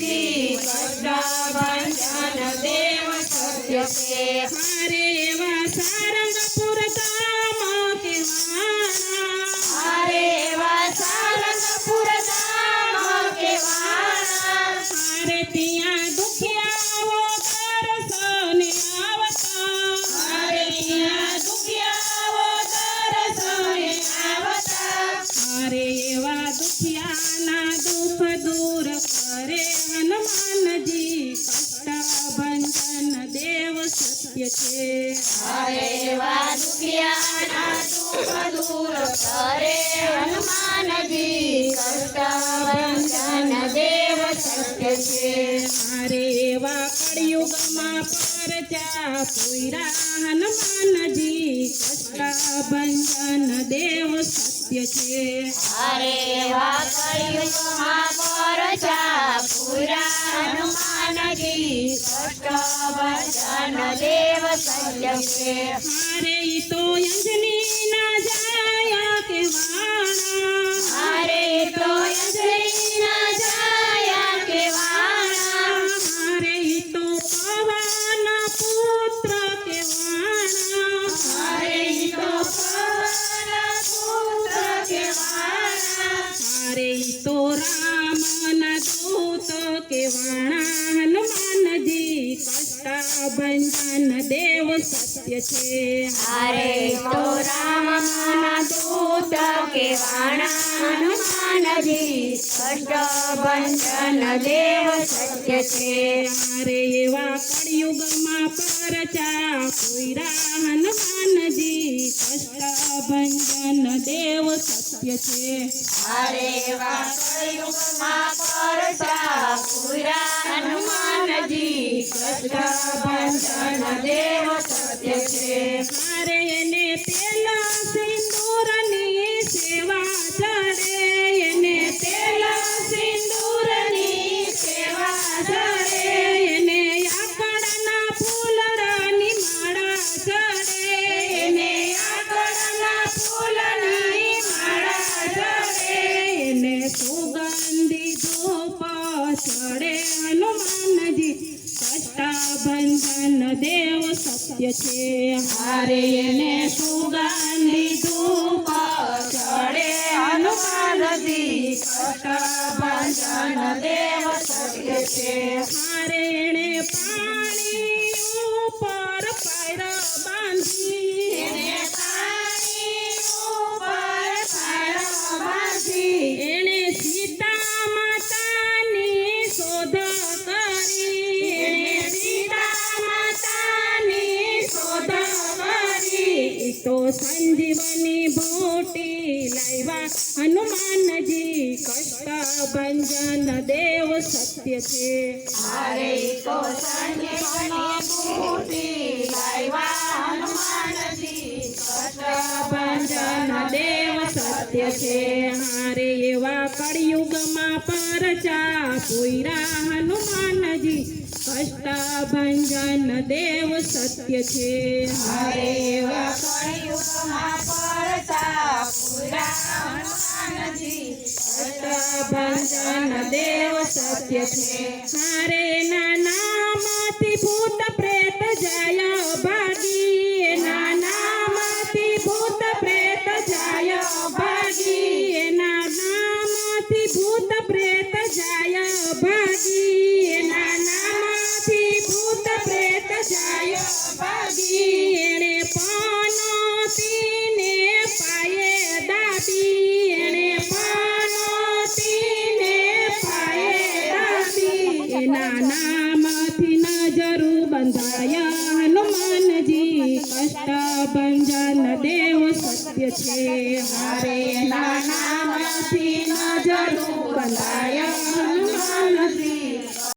હનુમાનજી કષ્ટભંજન દેવ સત્ય છે હારે એવા સારંગપુર ધામ કેવાણા અરે એવા સારંગપુર ધામ કેવાણા હારે ત્યાં દુખિયાઓ દર્શને આવતા અરે ત્યાં દુખિયાઓ દર્શને આવતા હારે એવા દુખિયાના સત્ય છે. દુઃખ દૂર કરે હનુમાનજી કષ્ટભંજન દેવ સત્ય છે. હારે એવા કળિયુગમાં પરચા પુરા હનુમાનજી કષ્ટભંજન દેવ સત્ય છે. અરે એવા પરજા પરચા પુરા વચન દેવ સત્ય છે અરે તો અંજની દૂત કે વાણા હનુમાનજી કષ્ટભંજન દેવ સત્ય છે. હરે તો રામના દૂત કેવાણા હનુમાનજી કષ્ટભંજન દેવ સત્ય છે. હરે એવા કળિયુગમાં પરચા કોઈરા હનુમાનજી કષ્ટભંજન દેવ સત્ય છે. હરે એવા કળિયુગમાં પુરા હનુમાનજી બંધન દેવ સત્ય છે. મારે એને કષ્ટભંજન દેવ સત્ય છે. હારે એને સુગંધી ધૂપ ચડે હનુમાનજી બંધન દેવ સત્ય છે. હારે તો સંજીવની ભૂટી લાવ્યા હનુમાનજી કષ્ટભંજન દેવ સત્ય છે. અરે તો સંજીવની બૂટી લાવ્યા હનુમાનજી કષ્ટભંજન દેવ સત્ય છે. હારે એવા કળિયુગમાં પરચા પુરા હનુમાનજી કષ્ટભંજન દેવ સત્ય છે. હનુમાનજી કષ્ટભંજન દેવ સત્ય છે. હરે નામથી ભૂત પ્રેત જય ભાગી એના નામથી ભૂત પ્રેત જય ભાગી ના નામથી ભૂત જાય ભાગી એણે પનોતીને પાયે દાબી. એણે પનોતીને પાયે દાબી. એના નામથી નજરુ બંધાય હનુમાનજી. કષ્ટભંજન દેવ સત્ય છે. હારે એના નામથી નજરુ બંધાય હનુમાનજી.